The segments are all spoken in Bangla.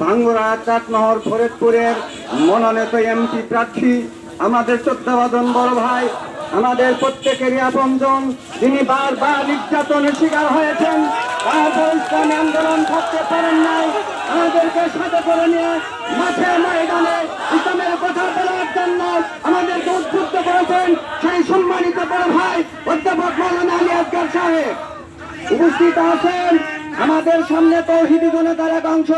ভাঙ্গুরা চাটমহর ফরিদপুরের মনোনীত এমপি প্রার্থী, আমাদের শ্রদ্ধাভাজন বড় ভাই, আমাদের প্রত্যেকেরই আপনজন, যিনি বারবার নির্যাতনের শিকার হয়েছেন। আন্দোলন করতে পারেন নাই। আমাদেরকে সাথে করে নিয়ে মাঠে ময়দানে ইসলামের কথা বলার জন্য আমাদেরকে উদ্বুদ্ধ করেছেন সেই সম্মানিত বড় ভাই, অধ্যাপক মৌলানা আলী আসগার সাহেব। উপস্থিত আছেন আমাদের সামনে তো হিদি জনতার এক অংশ।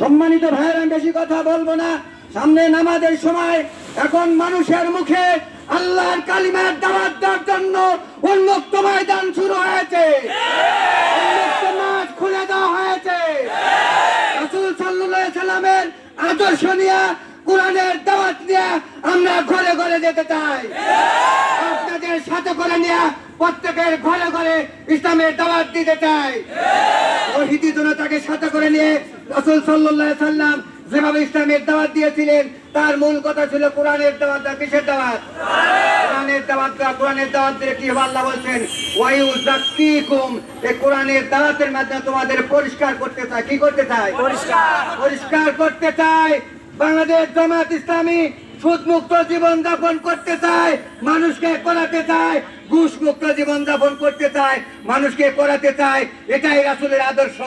সম্মানিত ভাইয়ের বেশি কথা বলব না। সামনে নামাজের সময় এখন মানুষের মুখে আল্লাহর কালিমার দাওয়াত দেওয়ার জন্য উন্মুক্ত ময়দান শুরু হয়েছে। উন্মুক্ত খুলে দেওয়া হয়েছে। রাসূল আলাইহি সাল্লামের আদর্শ নিয়ে কোরআনের দাওয়াত নিয়ে আমরা ঘরে ঘরে যেতে চাই। আপনাদের সাথে করে নিয়ে প্রত্যেকের ঘরে ঘরে ইসলামের দাওয়াত দিতে চাই। ওহিদি জনতাকে সাথে করে নিয়ে রাসূল আলাইহি সাল্লাম যেভাবে ইসলামের দাওয়াত দিয়েছিলেন তার মূল কথা ছিল কোরআনের দাওয়াত। কিসের দাওয়াত? কোরআনের দাওয়াত দেওয়া, কোরআনের দাওয়াত দিয়ে কি আল্লাহ বলছেন ওয়ায়ু জাক্কিকুম এই কোরআনের দাওয়াতের মাধ্যমে তোমাদের পরিষ্কার করতে চায় কি করতে চায় পরিষ্কার। পরিষ্কার করতে চায় বাংলাদেশ জামাত ইসলামী সুদ মুক্ত জীবন যাপন করতে চায়, মানুষকে করাতে চায় ঘুষ মুক্ত জীবন যাপন করতে চায়, মানুষকে করাতে চায়, এটাই রাসূলের আদর্শ।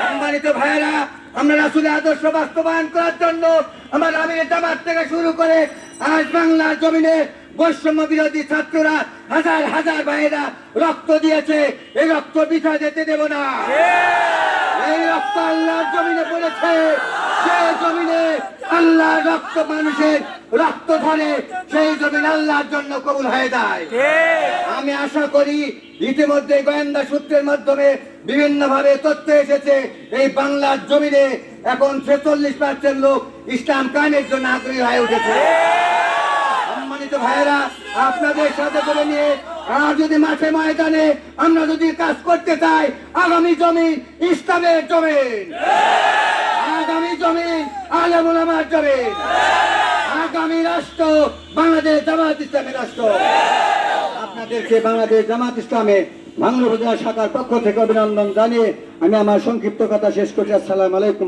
সম্মানিত ভাইয়েরা, আমরা রাসূলের আদর্শ বাস্তবায়ন করার জন্য আমার আমির জামাত থেকে শুরু করে আজ বাংলার জমিনে বৈষম্য বিরোধী ছাত্ররা হাজার হাজার ভাইয়েরা রক্ত দিয়েছে, এই রক্ত বিছা যেতে দেব না। এই রক্ত আল্লাহর জমিনে পড়েছে। আল্লাহ রক্ত মানুষের রক্ত ধরে সেই জমিন আল্লাহর জন্য কবুল হয়ে যায়। আমি আশা করি ইতিমধ্যে গোয়েন্দা সূত্রের মাধ্যমে বিভিন্ন ভাবে তথ্য এসেছে এই বাংলার জমিনে এখন ছেচল্লিশ পার্সেন্ট লোক ইসলাম কায়েমের জন্য আগ্রহী হয়ে উঠেছে। সম্মানিত ভাইয়েরা আপনাদের সাথে করে নিয়ে আর যদি মাঠে ময়দানে আমরা যদি কাজ করতে চাই আগামী জমি ইসলামের জমিন। জমিন আলেমুল আমার যাবে। আগামী রাষ্ট্র বাংলাদেশ জামাত ইসলামের রাষ্ট্র। আপনাদেরকে বাংলাদেশ জামাত ইসলামে বাংলা উপজেলা শাখার পক্ষ থেকে অভিনন্দন জানিয়ে আমি আমার সংক্ষিপ্ত কথা শেষ করছি। আসসালামু আলাইকুম।